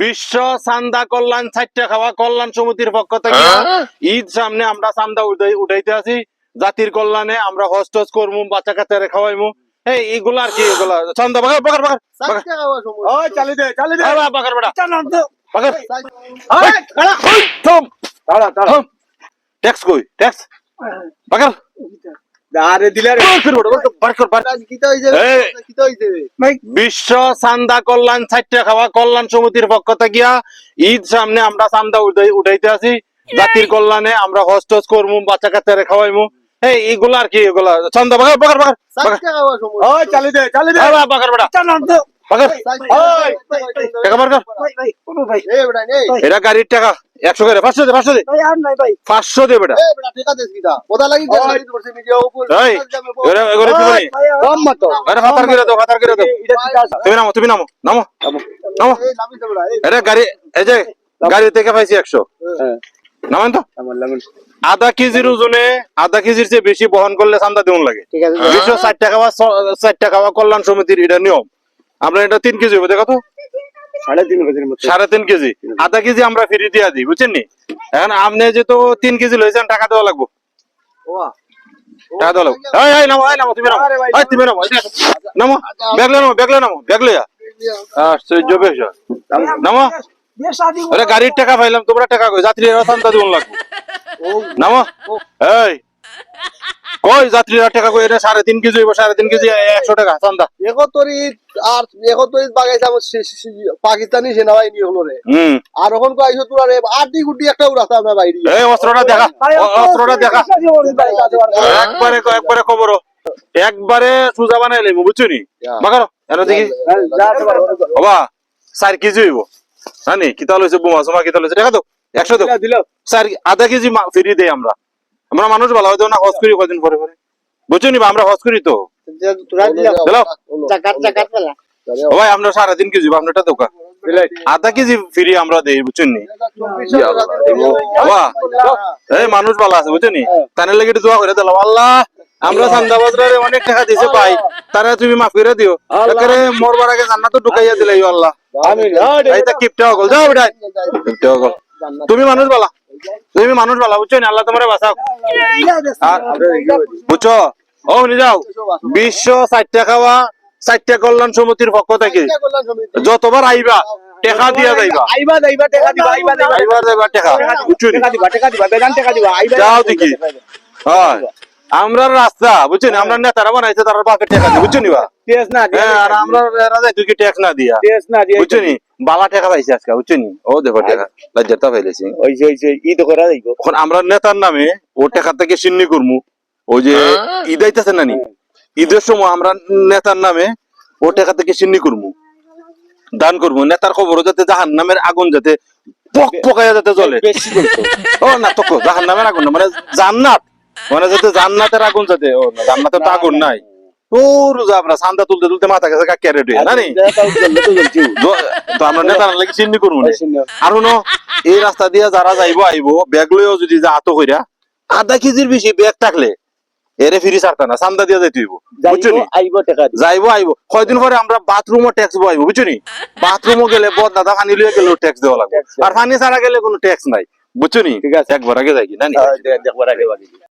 বিশ্ব চান্দা কল্যাণ চারটা খাওয়া কল্যাণ সমিতির পক্ষ থেকে ঈদ সামনে আমরা চান্দা উঠাই উঠাইতে আছি। জাতির কল্যাণে আমরা হস্টস করব বাচ্চা কাচ্চারে খাওয়াইমু। এই এগুলা আর কি এগুলা চান্দা বাগার বাগার বাগার চালি দে দে। বাগার বাগার ট্যাক্স কই? ট্যাক্স। বাগার বিশ্ব চান্দা কল্যাণ চারটা খাওয়া কল্যাণ সমিতির পক্ষ থেকে ঈদ সামনে আমরা চান্দা উঠাই উঠাইতে আছি জাতির কল্যাণে আমরা হস্ত করব বাচ্চা কাচ্চারে খাওয়াইমু। এই এগুলা আর কি এগুলা। চান্দা বাগার বাগার চালি দে চালি দে। বাগার বেটা চালান তো বাগার ওই। টাকা বার কর ভাই ভাই কোনো ভাই। এই বেটা নেই এটা গাড়ির টাকা একশো করে পাঁচশো দে পাঁচশো দে। ভাই আর নাই ভাই। পাঁচশো দে বেটা। এই বেটা টাকা দেস কিতা কথা লাগি গেল ওই। করছে মিডিয়া উপর এই এরে এরে তুমি নামো তুমি নামো নামো। নামো। এটা গাড়ি এই যে গাড়ি থেকে পাইছি একশো। হ্যাঁ। নামেন তো। আধা কেজির ওজনে আধা কেজির চেয়ে বেশি বহন করলে চান্দা দেউন লাগে। ঠিক আছে। দুইশো ষাট টাকা বা ষাট টাকা বা কল্যাণ সমিতির এটা নিয়ম। আমরা এটা তিন কেজি হবে দেখো তো। সাড়ে তিন কেজির মতো। সাড়ে তিন কেজি। আধা কেজি আমরা ফ্রি দিয়া দিই বুঝছেন নি? এখন আপনি যেহেতু তিন কেজি লইছেন টাকা দেওয়া লাগবো। টাকা দেওয়া লাগবো। এই এই নামো এই নামো তুমি নামো। এই তুমি নামো এই দেখো। নামো ব্যাগলে নামো ব্যাগলে নামো ব্যাগলে যা আশ্চর্য বেশ। নামো। আরে গাড়ির টাকা পাইলাম তোমরা টাকা কই? যাত্রীরা চান্দা লাগবো। নামো। এই। কই যাত্রীরা টাকা কই? সাড়ে তিন কেজি সাড়ে তিন কেজি একশো টাকা চান্দা। একতরি আর একতরি বাগাইছে আমার পাকিস্তানি সেনাবাহিনী হলো রে। আর ওখান কো আইছো তোরা রে আটি গুটি একটা উড়াতে আমরা বাইরে। এই অস্ত্রটা দেখা অস্ত্রটা দেখা। একবারে একবারে খবর একবারে সুজা বানাই নি? বাকারো দেখি। বাবা চার কেজি হইব। জানি কিতা লইছে বোমা সোমা কিতা লইছে দেখা তো একশো তো। দিল চার আধা কেজি ফিরি দেই আমরা। আমরা মানুষ ভালো হয়তো না হজ করি কদিন পরে পরে। বুঝছ নি বা আমরা হজ করি তো। ভাই আমরা সাড়ে তিন কেজি আপনার এটা দোকা আধা কেজি ফিরি আমরা দেই বুঝছেন নি? এই মানুষ ভালো আছে বুঝছ নি? তানের লাগে একটু দোয়া করে দিলাম। আল্লাহ আমরা চান্দাবাজরে অনেক টাকা দিছে পাই তারা তুমি মাফ করে দিও। একেবারে মরবার আগে জান্নাত ঢুকাইয়া দিলাই আল্লাহ। আমিন। এই তা কিপটা হগল যাও বেটা কিপটা হগল তুমি মানুষ বালা তুমি মানুষ বলা বুঝছ? আল্লাহ তোমার বাঁচাও বুঝছ? ও শুনে যাও। বিশ্ব চারটা খাওয়া চারটা কল্যাণ সমিতির পক্ষ থেকে। যতবার আইবা টেকা দিয়া যাইবা। আইবা যাইবা টাকা দিবা আইবা যাইবা। আইবার যাইবা টেকা। বুঝছ দিবা টাকা দিবা বেদান টাকা দিবা আইবা যাও দেখি। হয়। আমরা রাস্তা বুঝছেন? আমরা নেতারা বানাইছে তারা বাপের টাকা দিয়ে টেস না হ্যাঁ আর আমরা এরা তুই ট্যাক্স না দিয়া। টেস না দিয়ে। বুঝছ বালা টাকা পাইছে আজকে বুঝছ ও দেখো টাকা লজ্জাটা পাইলেছি। ওই যে ওই যে ই তো করা যাইবো। এখন আমরা নেতার নামে ও টাকা থেকে সিন্নি করমু। ওই যে ঈদ আইতেছে নানি? ঈদের সময় আমরা নেতার নামে ও টাকা থেকে সিন্নি করমু। দান করব নেতার খবর যাতে জাহান নামের আগুন যাতে পক পকাইয়া যাতে জ্বলে। ও না তো জাহান নামের আগুন না মানে জান্নাত। মানে যাতে জান্নাতের আগুন যাতে ও না, জান্নাতের তো আগুন নাই। রোজা আমরা সান্দা তুলতে তুলতে মাথা গেছে কাকিয়া রেডি জানি তো আমরা নেতার লাগি চিন্নি করব আর শুনো এই রাস্তা দিয়ে যারা যাইবো আইবো ব্যাগ লইও যদি যা আতো কইরা আধা কেজির বেশি ব্যাগ থাকলে এরে ফিরি ছাড়তা না চান্দা দিয়া যাইতে হইব বুঝছ নি? যাইবো আইবো। কয়দিন পরে আমরা বাথরুমও ট্যাক্স বো আইবো বুঝছ নি? বাথরুমও গেলে বদ দাদা পানি লিয়ে গেলেও ট্যাক্স দেওয়া লাগবে। আর পানি ছাড়া গেলে কোনো ট্যাক্স নাই বুঝছ নি? ঠিক আছে। একবার আগে যাই কি না